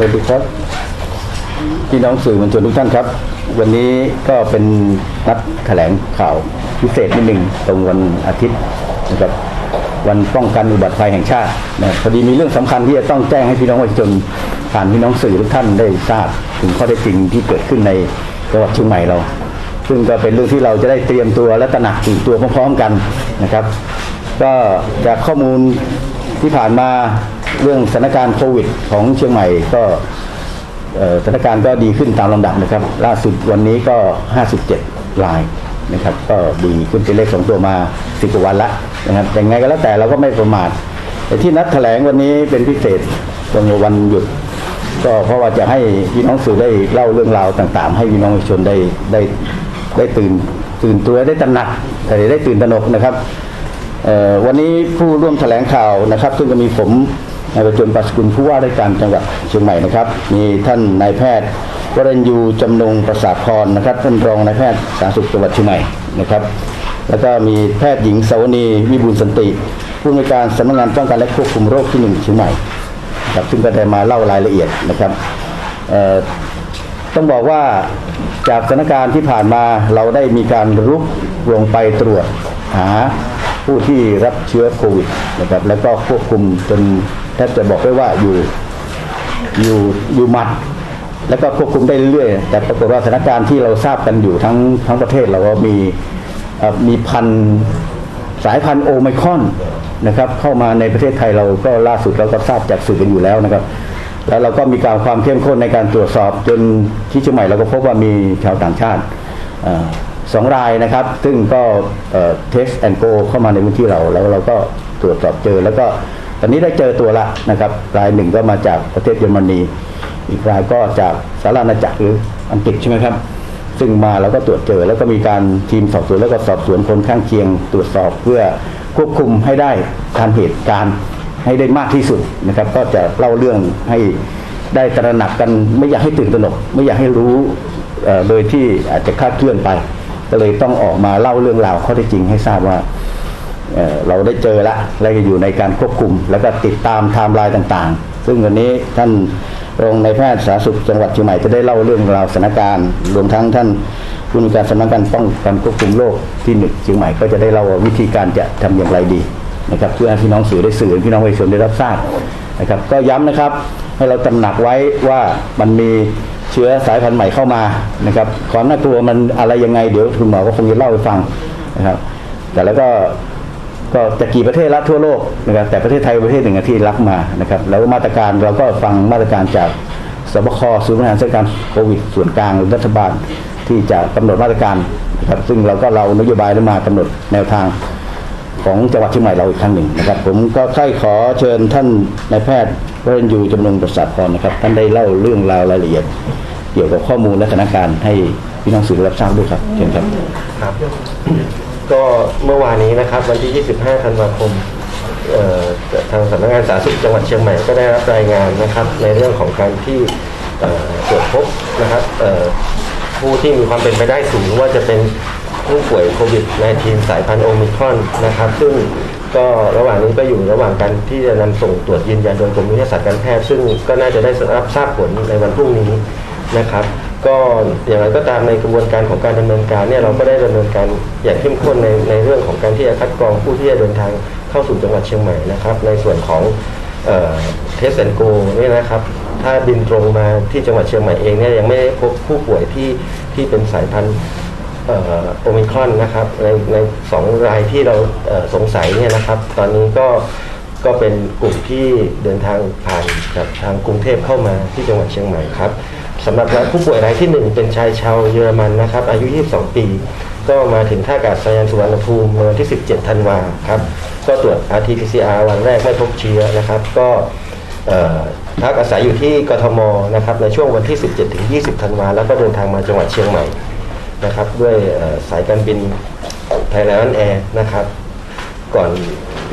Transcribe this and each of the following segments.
สวัสดีครับพี่น้องสื่อมวลชนทุกท่านครับ วันนี้ก็เป็นนัดแถลงข่าวพิเศษนิดหนึ่งตรงวันอาทิตย์นะครับวันป้องกันอุบัติภัยแห่งชาตินะพอดีมีเรื่องสำคัญที่จะต้องแจ้งให้พี่น้องประชาชนผ่านพี่น้องสื่อทุกท่านได้ทราบถึงข้อเท็จจริงที่เกิดขึ้นในจังหวัดเชียงใหม่เรา ซึ่งก็เป็นเรื่องที่เราจะได้เตรียมตัวและตระหนักถึงตัวพร้อมๆกันนะครับ ก็จากข้อมูลที่ผ่านมา เรื่องสถานการณ์โควิดของเชียงใหม่ก็สถานการณ์ก็ดีขึ้นตามลำดับนะครับ ล่าสุดวันนี้ก็ 57รายนะครับ ก็ดีขึ้นเป็นเลขสองตัวมา10กว่าวันละนะครับยังไงก็แล้วแต่เราก็ไม่ประมาทแต่ที่นัดแถลงวันนี้เป็นพิเศษตรงวันหยุด ก็เพราะว่าจะให้พี่น้องสื่อได้เล่าเรื่องราวต่างๆ ให้พี่น้องประชาชนได้ได้ได้ตื่นตื่นตัวได้ตระหนักแต่ได้ตื่นตระหนกนะครับวันนี้ผู้ร่วมแถลงข่าวนะครับ ซึ่งก็มีผม นายประจนปัสกุลผู้ว่าราชการจังหวัดเชียงใหม่นะครับ มีท่านนายแพทย์วรัญยูจำนงประสาทพรนะครับ ท่านรองนายแพทย์สาธารณสุขจังหวัดเชียงใหม่นะครับ แล้วก็มีแพทย์หญิงสาวนีวิบูลสันติ ผู้อำนวยการสำนักงานป้องกันและควบคุมโรคที่หนึ่งเชียงใหม่ครับซึ่งก็ได้มาเล่ารายละเอียดนะครับต้องบอกว่าจากสถานการณ์ที่ผ่านมาเราได้มีการรุกลงไปตรวจหาผู้ที่รับเชื้อโควิดนะครับแล้วก็ควบคุมจน แทบจะบอกได้ว่าอยู่อยู่อยู่มัด แล้วก็ควบคุมได้เรื่อยๆแต่ปรากฏว่าสถานการณ์ที่เราทราบกันอยู่ทั้งทั้งประเทศเราก็มีมีพันสายพันธุ์โอไมคอนนะครับเข้ามาในประเทศไทยเราก็ล่าสุดเราก็ทราบจากสื่อกันอยู่แล้วนะครับ แล้วเราก็มีการความเข้มข้นในการตรวจสอบจนที่เชียงใหม่เราก็พบว่ามีชาวต่างชาติอสองรายนะครับ ซึ่งก็เทสแอนโกเข้ามาในพื้นที่เราแล้วเราก็ตรวจสอบเจอแล้วก็ ตอนนี้ได้เจอตัวละนะครับรายหนึ่งก็มาจากประเทศเยอรมนี อีกรายก็จากสหราชอาณาจักรหรืออังกฤษใช่ไหมครับ ซึ่งมาเราก็ตรวจเจอ แล้วก็มีการทีมสอบสวนแล้วก็สอบสวนคนข้างเคียงตรวจสอบเพื่อควบคุมให้ได้ทันเหตุการณ์ให้ได้มากที่สุดนะครับ ก็จะเล่าเรื่องให้ได้ตระหนักกันไม่อยากให้ตื่นตระหนกไม่อยากให้รู้โดยที่อาจจะคาดเคลื่อนไป ก็เลยต้องออกมาเล่าเรื่องราวข้อเท็จจริงให้ทราบว่า เราได้เจอละและก็อยู่ในการควบคุม แล้วก็ติดตามไทม์ไลน์ต่างๆ ซึ่งวันนี้ท่านรองนายแพทย์สาธารณสุขจังหวัดเชียงใหม่จะได้เล่าเรื่องราวสถานการณ์ รวมทั้งท่านผู้มีการสำนักงานป้องกันควบคุมโรคที่หนึ่งเชียงใหม่ก็จะได้เล่าวิธีการจะทำอย่างไรดีนะครับเพื่อให้พี่น้องสื่อได้สื่อพี่น้องประชาชนได้รับทราบนะครับก็ย้ำนะครับให้เราตระหนักไว้ว่ามันมีเชื้อสายพันธุ์ใหม่เข้ามานะครับความน่ากลัวมันอะไรยังไงเดี๋ยวคุณหมอก็คงจะเล่าให้ฟังนะครับแต่แล้วก็ ก็จะกี่ประเทศละทั่วโลกนะครับแต่ประเทศไทยเป็นประเทศหนึ่งที่รับมานะครับแล้วมาตรการเราก็ฟังมาตรการจากสบคศูนย์บริหารสถานการณ์โควิด ส่วนกลางรัฐบาลที่จะกำหนดมาตรการนะครับซึ่งเราก็เรานโยบายแล้วมากำหนดแนวทางของจังหวัดเชียงใหม่เราอีกครั้งหนึ่งนะครับ ผมก็ใคร่ขอเชิญท่านนายแพทย์วรัญยูจำนงประสาทพรนะครับ ท่านได้เล่าเรื่องราวรายละเอียด เกี่ยวกับข้อมูลและสถานการณ์ให้พี่น้องสื่อรับทราบด้วยครับเชิญครับครับ ก็เมื่อวานนี้นะครับวันที่ 25 ธันวาคมทางสำนักงานสาธารณสุขจังหวัดเชียงใหม่ก็ได้รับรายงานนะครับในเรื่องของการที่ตรวจพบนะครับผู้ที่มีความเป็นไปได้สูงว่าจะเป็นผู้ป่วยโควิด -19 สายพันธุ์โอมิครอนนะครับ ซึ่งก็ระหว่างนี้ก็อยู่ระหว่างการที่จะนำส่งตรวจยืนยันโดยกรมวิทยาศาสตร์การแพทย์ซึ่งก็น่าจะได้รับทราบผลในวันพรุ่งนี้นะครับ ก็อย่างไรก็ตามในกระบวนการของการดำเนินการเนี่ยเราก็ได้ดำเนินการอย่างเข้มข้นในในเรื่องของการที่จะคัดกรองผู้ที่จะเดินทางเข้าสู่จังหวัดเชียงใหม่นะครับ ในส่วนของเทสแอนโกเนี่ยนะครับ ถ้าบินตรงมาที่จังหวัดเชียงใหม่เองเนี่ยยังไม่ได้พบผู้ป่วยที่ที่เป็นสายพันธุ์โอมิครอนนะครับในในสองรายที่เราเสงสัยเนี่ยนะครับ ตอนนี้ก็ก็เป็นกลุ่มที่เดินทางผ่านจากทางกรุงเทพเข้ามาที่จังหวัดเชียงใหม่ครับ สำหรับผู้ป่วยรายที่หนึ่งเป็นชายชาวเยอรมันนะครับ อายุ 22 ปี ก็มาถึงท่าอากาศยานสุวรรณภูมิเมื่อวันที่ 17 ธันวาครับ ก็ตรวจ RT-PCR วันแรกไม่พบเชื้อนะครับ ก็พักอาศัยอยู่ที่กทมนะครับในช่วงวันที่ 17 ถึง 20 ธันวาแล้วก็เดินทางมาจังหวัดเชียงใหม่นะครับ ด้วยสายการบินไทยแลนด์แอร์นะครับ ก่อน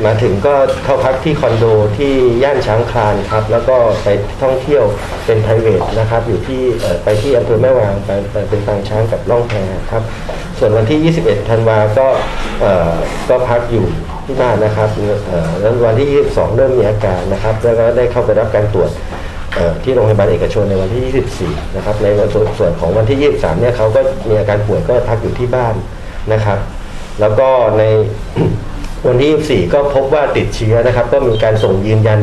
มาถึงก็เข้าพักที่คอนโดที่ย่านช้างคลานครับ แล้วก็ไปท่องเที่ยวเป็นไพรเวทนะครับ อยู่ที่ไปที่อำเภอแม่วางไปเป็นปางช้างกับล่องแพครับ ส่วนวันที่ 21 ธันวาก็ก็พักอยู่ที่บ้านนะครับแล้ววันที่ 22 เริ่มมีอาการนะครับ แล้วก็ได้เข้าไปรับการตรวจที่โรงพยาบาลเอกชนในวันที่ 24 นะครับ ในวันส่วนของวันที่ 23 เนี่ยเขาก็มีอาการป่วยก็พักอยู่ที่บ้านนะครับ แล้วก็ใน วันที่ 24 ก็พบว่าติดเชื้อนะครับ ก็มีการส่งยืนยัน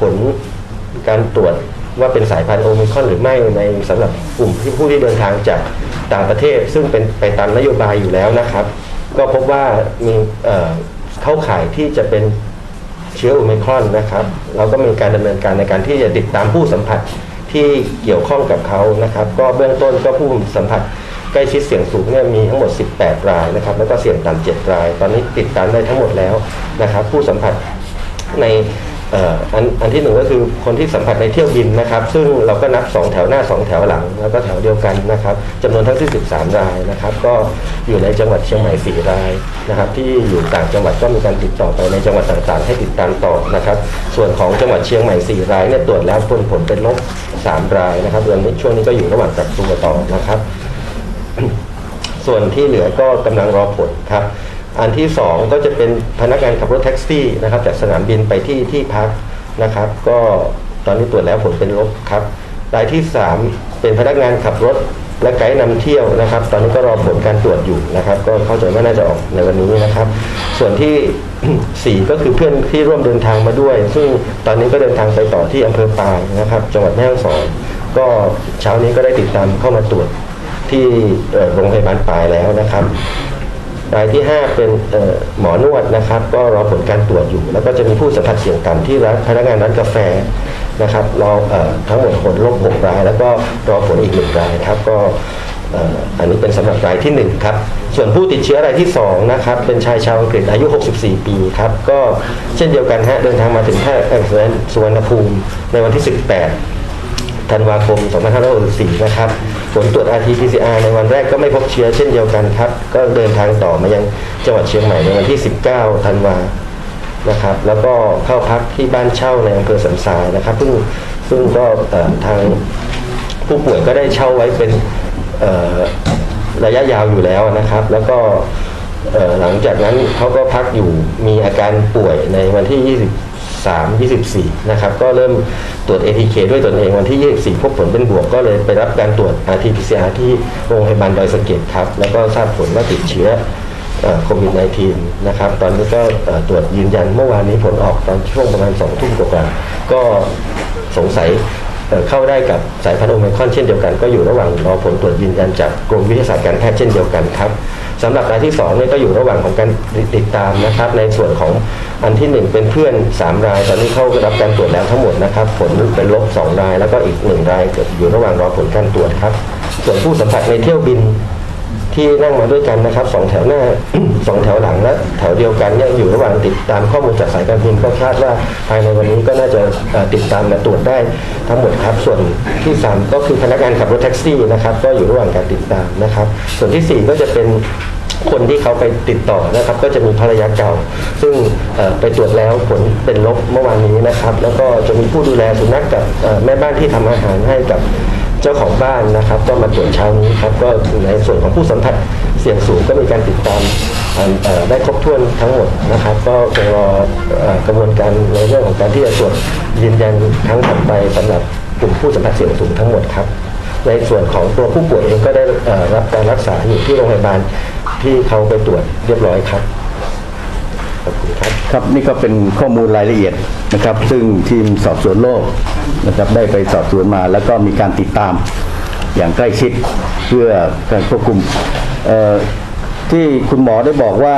ผลการตรวจว่าเป็นสายพันธุ์โอมิคอนหรือไม่ในสำหรับกลุ่มที่ผู้ที่เดินทางจากต่างประเทศ ซึ่งเป็นไปตามนโยบายอยู่แล้วนะครับ ก็พบว่ามีเข้าข่ายที่จะเป็นเชื้อโอไมครอนนะครับเราก็มีการดำเนินการในการที่จะติดตามผู้สัมผัสที่เกี่ยวข้องกับเขานะครับ ก็เบื้องต้นก็ผู้สัมผัส ใกล้ชิดเสี่ยงสูงเนี่ยมีทั้งหมด 18 รายนะครับ แล้วก็เสี่ยงต่ำ7ราย ตอนนี้ติดตามได้ทั้งหมดแล้วนะครับ ผู้สัมผัสในอันอันที่หนึ่งก็คือคนที่สัมผัสในเที่ยวบินนะครับ ซึ่งเราก็นับ 2 แถวหน้า 2 แถวหลัง แล้วก็แถวเดียวกันนะครับจำนวนทั้งที่ 13 รายนะครับ ก็อยู่ในจังหวัดเชียงใหม่ 4 รายนะครับ ที่อยู่ต่างจังหวัดก็มีการติดต่อไปในจังหวัดต่างๆ ให้ติดตามต่อนะครับ ส่วนของจังหวัดเชียงใหม่ 4 รายเนี่ยตรวจแล้วผลผลเป็นลบ 3 รายนะครับเดือนนี้ช่วงนี้ก็อยู่ระหว่างกักตัวต่อนะครับ ส่วนที่เหลือก็กำลังรอผลครับอันที่สองก็จะเป็นพนักงานขับรถแท็กซี่นะครับจากสนามบินไปที่ที่พักนะครับ ก็ตอนนี้ตรวจแล้วผลเป็นลบครับรายที่สามเป็นพนักงานขับรถและไกด์นำเที่ยวนะครับ ตอนนี้ก็รอผลการตรวจอยู่นะครับ ก็เข้าใจว่าน่าจะออกในวันนี้นะครับ ส่วนที่สี่ก็คือเพื่อนที่ร่วมเดินทางมาด้วย ซึ่งตอนนี้ก็เดินทางไปต่อที่อำเภอปายนะครับ จังหวัดแม่ฮ่องสอนก็เช้านี้ก็ได้ติดตามเข้ามาตรวจ ที่โรงพยาบาลปลายแล้วนะครับรายที่ 5 เป็นหมอนวดนะครับ ก็รอผลการตรวจอยู่ แล้วก็จะมีผู้สัมผัสเสี่ยงต่ำที่ร้านพนักงานร้านกาแฟนะครับรออทั้งหมดผลลบ6ราย แล้วก็รอผลอีกหนึ่งรายครับก็อันนี้เป็นสำหรับรายที่ 1 ครับ ส่วนผู้ติดเชื้อรายที่2นะครับเป็นชายชาวอังกฤษอายุ 64 ปีครับ ก็เช่นเดียวกันฮะเดินทางมาถึงท่าเอ่อสุวรรณภูมิในวันที่ 18 ธันวาคม 2564 นะครับ ผลตรวจ RT-PCR ในวันแรกก็ไม่พบเชื้อเช่นเดียวกันครับ ก็เดินทางต่อมายังจังหวัดเชียงใหม่ในวันที่ 19 ธันวานะครับ แล้วก็เข้าพักที่บ้านเช่าในอำเภอสันทรายนะครับ ซึ่งซึ่งก็ทางผู้ป่วยก็ได้เช่าไว้เป็นระยะยาวอยู่แล้วนะครับ แล้วก็หลังจากนั้นเขาก็พักอยู่มีอาการป่วยในวันที่ 20 23 24 นะครับ ก็เริ่มตรวจ ATK ด้วยตนเองวันที่ 24 พบผลเป็นบวกก็เลยไปรับการตรวจ RT-PCR ที่โรงพยาบาลดอยสะเก็ดครับ แล้วก็ทราบผลว่าติดเชื้อโควิด -19 นะครับ ตอนนี้ก็ตรวจยืนยันเมื่อวานนี้ผลออกตอนช่วงประมาณ 2 ทุ่มกว่าก็สงสัยเข้าได้กับสายพันธุ์โอไมครอนเช่นเดียวกัน ก็อยู่ระหว่างรอผลตรวจยืนยันจากกรมวิทยาศาสตร์การแพทย์เช่นเดียวกันครับ สำหรับรายที่2เนี่ยก็อยู่ระหว่างของการติดตามนะครับ ในส่วนของอันที่ 1 เป็นเพื่อน 3 ราย ตอนนี้เข้ารับการตรวจแล้วทั้งหมดนะครับ ผลเป็นลบ 2 ราย แล้วก็อีก 1 รายเกิดอยู่ระหว่างรอผลการตรวจครับ ส่วนผู้สัมผัสในเที่ยวบิน ที่นั่งมาด้วยกันนะครับสองแถวหน้า สองแถวหลังและแถวเดียวกันเนี่ยอยู่ระหว่างติดตามข้อมูลจากสายการบินก็คาดว่าภายในวันนี้ก็น่าจะติดตามและตรวจได้ทั้งหมดครับ ส่วนที่สามก็คือพนักงานขับรถแท็กซี่นะครับ ก็อยู่ระหว่างการติดตามนะครับ ส่วนที่สี่ก็จะเป็น คนที่เขาไปติดต่อนะครับ ก็จะมีภรรยาเก่า ซึ่งไปตรวจแล้วผลเป็นลบเมื่อวานนี้นะครับ แล้วก็จะมีผู้ดูแลสุนัขกับแม่บ้านที่ทำอาหารให้กับเจ้าของบ้านนะครับ ก็มาตรวจเช้านี้ครับก็ในส่วนของผู้สัมผัสเสี่ยงสูงก็มีการติดตามได้ครบถ้วนทั้งหมดนะครับ ก็คงรอกระบวนการในเรื่องของการที่จะตรวจยืนยันครั้งถัดไปสำหรับกลุ่มผู้สัมผัสเสี่ยงสูงทั้งหมดครับในส่วนของตัวผู้ป่วยเองก็ได้รับการรักษาอยู่ที่โรงพยาบาล ที่เขาไปตรวจเรียบร้อยครับขอบคุณครับ ครับนี่ก็เป็นข้อมูลรายละเอียดนะครับ ซึ่งทีมสอบสวนโรคนะครับได้ไปสอบสวนมา แล้วก็มีการติดตามอย่างใกล้ชิดเพื่อการควบคุมเอ่อที่คุณหมอได้บอกว่า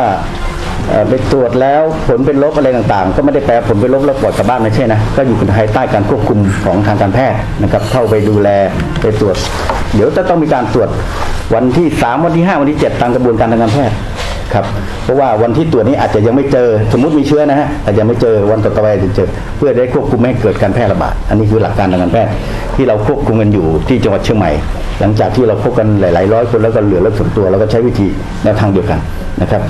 เอ่อไปตรวจแล้วผลเป็นลบอะไรต่างๆ ก็ไม่ได้แปลผลเป็นลบแล้วปล่อยกลับบ้านไม่ใช่นะก็อยู่ภายใต้การควบคุมของทางการแพทย์นะครับเข้าไปดูแลไปตรวจ เดี๋ยวจะต้องมีการตรวจวันที่3วันที่5วันที่7ตามกระบวนการทางการแพทย์ครับเพราะว่าวันที่ตรวจนี้อาจจะยังไม่เจอ สมมติมีเชื้อนะฮะอาจจะไม่เจอวันต่อไปอาจจะเจอ เพื่อได้ควบคุมไม่ให้เกิดการแพร่ระบาดอันนี้คือหลักการทางการแพทย์ที่เราควบคุมกันอยู่ที่จังหวัดเชียงใหม่ หลังจากที่เราพบกันหลายๆร้อยคนแล้วก็เหลือรถส่วนตัวแล้วก็ใช้วิธีแนวทางเดียวกันนะครับ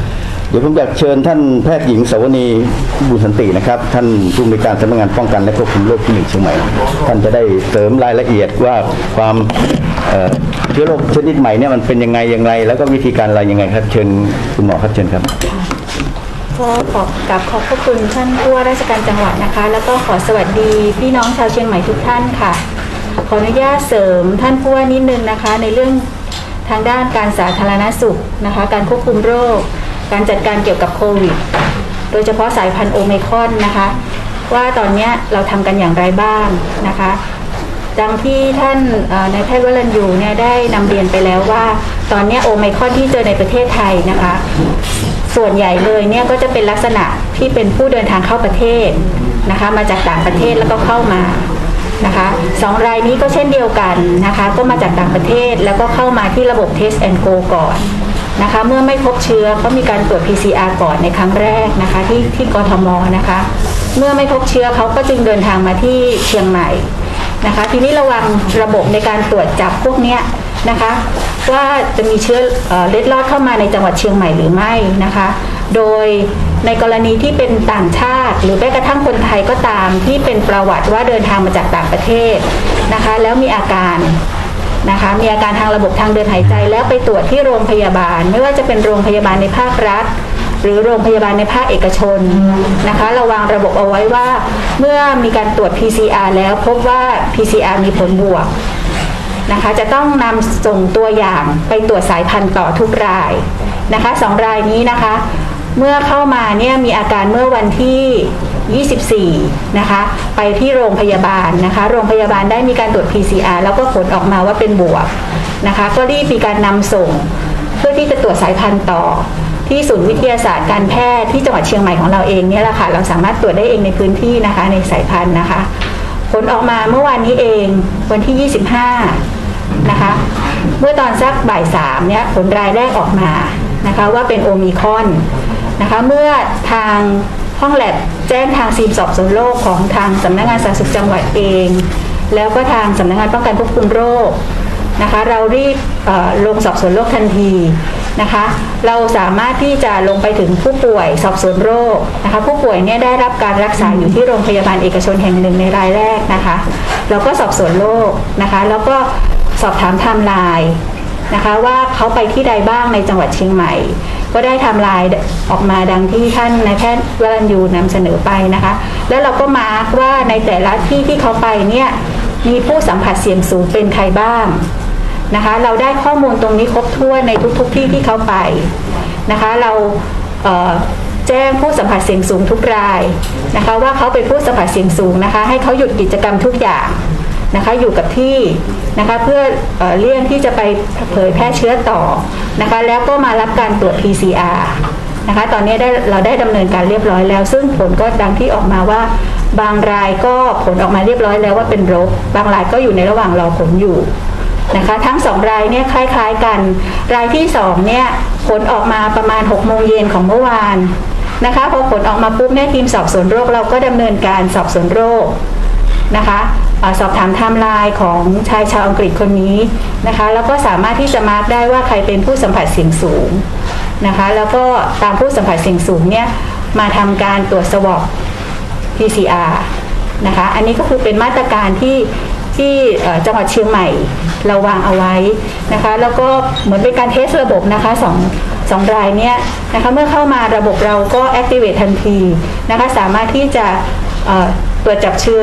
ดี๋ยวผมอยากเชิญท่านแพทย์หญิงสวนีบุญสันตินะครับ ท่านผู้อำนวยการสำนักงานป้องกันและควบคุมโรคที่หนึ่งเชียงใหม่ ท่านจะได้เสริมรายละเอียดว่าความเชื้อโรคชนิดใหม่เนี่ยมันเป็นยังไงอย่างไร แล้วก็วิธีการอะไรยังไงครับเชิญคุณหมอครับเชิญครับก็ขอกราบขอบพระคุณท่านผู้ว่าราชการจังหวัดนะคะ แล้วก็ขอสวัสดีพี่น้องชาวเชียงใหม่ทุกท่านค่ะ ขออนุญาตเสริมท่านผู้ว่านิดนึงนะคะ ในเรื่องทางด้านการสาธารณสุขนะคะ การควบคุมโรค การจัดการเกี่ยวกับโควิด โดยเฉพาะสายพันธุ์โอไมคอนนะคะ ว่าตอนนี้เราทำกันอย่างไรบ้างนะคะดังที่ท่านนายแพทย์วรัญยูเนี่ยได้นำเรียนไปแล้วว่า ตอนนี้โอไมคอนที่เจอในประเทศไทยนะคะ ส่วนใหญ่เลยเนี่ยก็จะเป็นลักษณะที่เป็นผู้เดินทางเข้าประเทศนะคะ มาจากต่างประเทศแล้วก็เข้ามานะคะสองรายนี้ก็เช่นเดียวกันนะคะ ก็มาจากต่างประเทศแล้วก็เข้ามาที่ระบบ Test and Go ก่อน นะคะเมื่อไม่พบเชื้อก็มีการตรวจ PCR ก่อนในครั้งแรกนะคะที่ที่กทมนะคะ เมื่อไม่พบเชื้อเขาก็จึงเดินทางมาที่เชียงใหม่นะคะ ทีนี้ระวังระบบในการตรวจจับพวกเนี้ยนะคะว่าจะมีเชื้อเล็ดลอดเข้ามาในจังหวัดเชียงใหม่หรือไม่นะคะ โดยในกรณีที่เป็นต่างชาติ หรือแม้กระทั่งคนไทยก็ตามที่เป็นประวัติว่าเดินทางมาจากต่างประเทศนะคะ แล้วมีอาการ นะคะมีอาการทางระบบทางเดินหายใจแล้วไปตรวจที่โรงพยาบาล ไม่ว่าจะเป็นโรงพยาบาลในภาครัฐ หรือโรงพยาบาลในภาคเอกชนนะคะระวางระบบเอาไว้ว่า เมื่อมีการตรวจ PCR แล้วพบว่า PCR มีผลบวกนะคะจะต้องนำส่งตัวอย่างไปตรวจสายพันธุ์ต่อทุกรายนะคะสองรายนี้นะคะ เมื่อเข้ามาเนี่ยมีอาการเมื่อวันที่ 24 นะคะ ไปที่โรงพยาบาลนะคะ โรงพยาบาลได้มีการตรวจ PCR แล้วก็ผลออกมาว่าเป็นบวกนะคะ ก็รีบมีการนำส่ง เพื่อที่จะตรวจสายพันธุ์ต่อ ที่ศูนย์วิทยาศาสตร์การแพทย์ที่จังหวัดเชียงใหม่ของเราเองเนี่ยแหละค่ะ เราสามารถตรวจได้เองในพื้นที่นะคะ ในสายพันธุ์นะคะ ผลออกมาเมื่อวานนี้เองวันที่ 25 นะคะ เมื่อตอนสักบ่ายสามเนี่ยผลรายแรกออกมานะคะว่าเป็นโอมิคอนนะคะเมื่อทาง ห้องแลบแจ้งทางซีมสอบสวนโรคของทางสำนักงานสาธารณสุขจังหวัดเอง แล้วก็ทางสำนักงานป้องกันควบคุมโรคนะคะ เรารีบลงสอบสวนโรคทันทีนะคะ เราสามารถที่จะลงไปถึงผู้ป่วยสอบสวนโรคนะคะ ผู้ป่วยเนี่ยได้รับการรักษาอยู่ที่โรงพยาบาลเอกชนแห่งหนึ่งในรายแรกนะคะ เราก็สอบสวนโรคนะคะ แล้วก็สอบถามไทม์ไลน์ นะคะว่าเขาไปที่ใดบ้างในจังหวัดเชียงใหม่ ก็ได้ทม์ไลน์ออกมาดังที่ท่านนายแพทย์วรัญยูนำเสนอไปนะคะ แล้วเราก็มาร์กว่าในแต่ละที่ที่เขาไปเนี่ยมีผู้สัมผัสเสี่ยงสูงเป็นใครบ้างนะคะ เราได้ข้อมูลตรงนี้ครบถ้วนในทุก ๆทที่ที่เขาไปนะคะ เราเแจ้งผู้สัมผัสเสี่ยงสูงทุกรายนะคะ ว่าเขาเป็นผู้สัมผัสเสี่ยงสูงนะคะ ให้เขาหยุดกิจกรรมทุกอย่าง นะคะอยู่กับที่นะคะเพื่อเออเลี่ยงที่จะไปเผยแพร่เชื้อต่อนะคะแล้วก็มารับการตรวจ PCR นะคะตอนนี้ได้เราได้ดำเนินการเรียบร้อยแล้ว ซึ่งผลก็ดังที่ออกมาว่า บางรายก็ผลออกมาเรียบร้อยแล้วว่าเป็นลบบางรายก็อยู่ในระหว่างรอผลอยู่นะคะทั้งสองรายเนี่ยคล้าย ๆกัน รายที่สองเนี่ยผลออกมาประมาณ6โมงเย็นของเมื่อวานนะคะพอผลออกมาปุ๊บเนี่ยทีมสอบสวนโรคเราก็ดำเนินการสอบสวนโรคนะคะ สอบถามไทม์ไลน์ของชายชาวอังกฤษคนนี้นะคะแล้วก็สามารถที่จะมาร์กได้ว่าใครเป็นผู้สัมผัสเสี่ยงสูงนะคะแล้วก็ตามผู้สัมผัสเสี่ยงสูงเนี่ยมาทำการตรวจสวอป PCR นะคะอันนี้ก็คือเป็นมาตรการที่ที่จังหวัดเชียงใหม่เราวางเอาไว้นะคะแล้วก็เหมือนเป็นการเทสระบบนะคะสองสองรายเนี้ยนะคะเมื่อเข้ามาระบบเราก็ activate ทันทีนะคะสามารถที่จะ ตรวจจับเชื้อ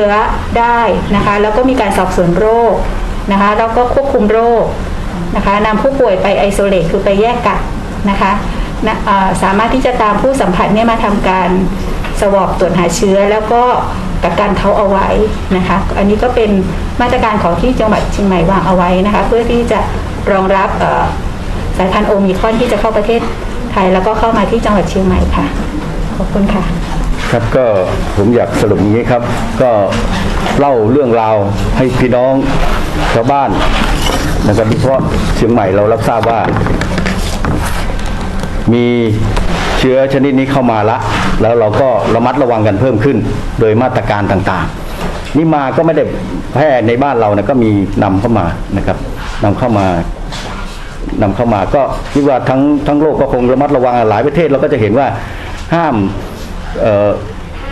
ได้นะคะ แล้วก็มีการสอบสวนโรคนะคะ แล้วก็ควบคุมโรคนะคะนำผู้ป่วยไปไอโซเลตคือไปแยกกักนะคะนะสามารถที่จะตามผู้สัมผัสเนี่ยมาทำการสวอปตรวจหาเชื้อ แล้วก็กักกันเขาเอาไว้นะคะ อันนี้ก็เป็นมาตรการของที่จังหวัดเชียงใหม่วางเอาไว้นะคะ เพื่อที่จะรองรับสายพันธุ์โอมิครอนที่จะเข้าประเทศไทย แล้วก็เข้ามาที่จังหวัดเชียงใหม่ค่ะ ขอบคุณค่ะ ครับก็ผมอยากสรุปอย่างนี้ครับ ก็เล่าเรื่องราวให้พี่น้องชาวบ้านนะครับโดยเฉพาะเชียงใหม่เรารับทราบว่า มีเชื้อชนิดนี้เข้ามาละ แล้วเราก็ระมัดระวังกันเพิ่มขึ้น โดยมาตรการต่างๆ นี่มาก็ไม่ได้แพร่ในบ้านเรานะก็มีนำเข้ามานะครับนำเข้ามานำเข้ามาก็คิดว่าทั้งทั้งโลกก็คงระมัดระวังหลายประเทศเราก็จะเห็นว่าห้าม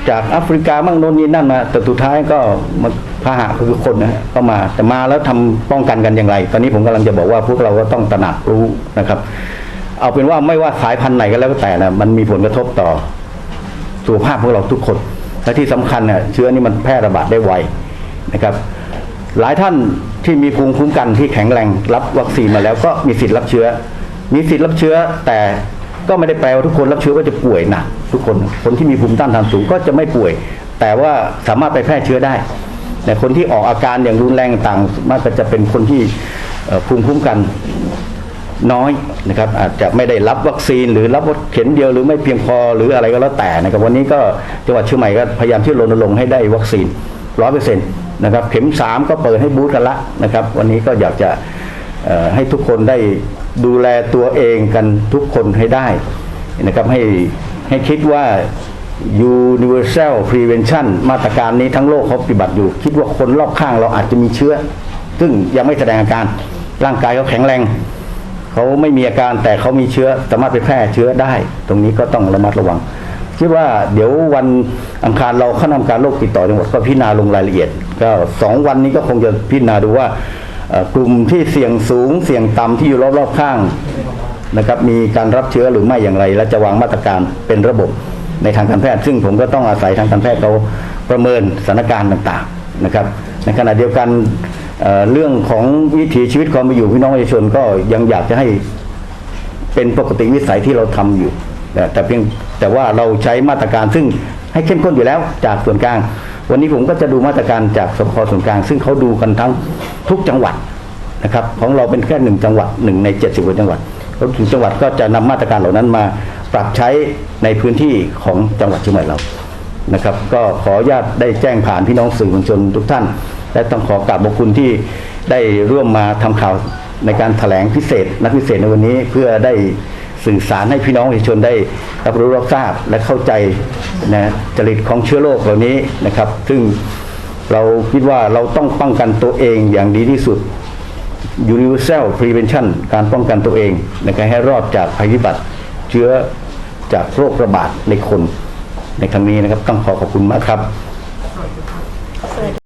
จากแอฟริกามั่งโน่นนี่นั่นมา แต่สุดท้ายก็มาพาหะคือคนนะก็มาแต่มาแล้วทำป้องกันกันอย่างไร ตอนนี้ผมกำลังจะบอกว่าพวกเราก็ต้องตระหนักรู้นะครับ เอาเป็นว่าไม่ว่าสายพันธุ์ไหนก็แล้วแต่นะมันมีผลกระทบต่อสุขภาพของเราทุกคนและที่สำคัญเนี่ยเชื้อนี้มันแพร่ระบาดได้ไวนะครับ หลายท่านที่มีภูมิคุ้มกันที่แข็งแรงรับวัคซีนมาแล้วก็มีสิทธิ์รับเชื้อ มีสิทธิ์รับเชื้อแต่ ก็ไม่ได้แปลว่าทุกคนรับเชื้อก็จะป่วยหนักทุกคนคนที่มีภูมิต้านทานสูงก็จะไม่ป่วย แต่ว่าสามารถไปแพร่เชื้อได้แต่คนที่ออกอาการอย่างรุนแรงต่างมากก็จะเป็นคนที่ภูมิคุ้มกันน้อยนะครับอาจจะไม่ได้รับวัคซีนหรือรับวัคเข็มเดียวหรือไม่เพียงพอหรืออะไรก็แล้วแต่นะครับวันนี้ก็จังหวัดเชียงใหม่ก็พยายามที่รณรงค์ให้ได้วัคซีนร้อยเปอร์เซ็นต์นะครับเข็มสามก็เปิดให้บูธกันละนะครับ วันนี้ก็อยากจะให้ทุกคนได้ ดูแลตัวเองกันทุกคนให้ได้นะครับให้ให้คิดว่า universal prevention มาตรการนี้ทั้งโลกเขาปฏิบัติอยู่ คิดว่าคนรอบข้างเราอาจจะมีเชื้อ ซึ่งยังไม่แสดงอาการ ร่างกายเขาแข็งแรงเขาไม่มีอาการแต่เขามีเชื้อสามารถไปแพร่เชื้อได้ ตรงนี้ก็ต้องระมัดระวัง คิดว่าเดี๋ยววันอังคารเราเข้านำการโรคติดต่อจังหวัดก็พิจารณาลงรายละเอียด ก็สองวันนี้ก็คงจะพิจารณาดูว่า กลุ่มที่เสี่ยงสูงเสี่ยงต่ำที่อยู่รอบๆข้างนะครับมีการรับเชื้อหรือไม่อย่างไร และจะวางมาตรการเป็นระบบในทางการแพทย์ ซึ่งผมก็ต้องอาศัยทางการแพทย์เขาประเมินสถานการณ์ต่างๆนะครับ ในขณะเดียวกันเเรื่องของวิถีชีวิตความเป็นอยู่พี่น้องประชาชนก็ยังอยากจะให้เป็นปกติวิสัยที่เราทำอยู่แต่แต่เพียงแต่ว่าเราใช้มาตรการซึ่งให้เข้มข้นอยู่แล้วจากส่วนกลาง วันนี้ผมก็จะดูมาตรการจากสพส่วนกลาง ซึ่งเขาดูกันทั้ง ทุกจังหวัดนะครับของเราเป็นแค่หนึ่งจังหวัดหนึ่งในเจ็ดสิบกว่าจังหวัดแล้วถึงจังหวัดก็จะนำมาตรการเหล่านั้นมาปรับใช้ในพื้นที่ของจังหวัดเชียงใหม่เรานะครับ ก็ขออนุญาตได้แจ้งผ่านพี่น้องสื่อมวลชนทุกท่าน และต้องขอกราบขอบคุณที่ได้ร่วมมาทำข่าวในการแถลงพิเศษ นัดพิเศษในวันนี้เพื่อได้สื่อสารให้พี่น้องประชาชนได้รับรู้รับทราบและเข้าใจนะจริตของเชื้อโรคเหล่านี้นะครับ ซึ่ง เราคิดว่าเราต้องป้องกันตัวเองอย่างดีที่สุด universal prevention การป้องกันตัวเองในการให้รอดจากภัยพิบัติเชื้อจากโรคระบาดในคน ในครั้งนี้นะครับ ต้องขอขอบคุณมากครับ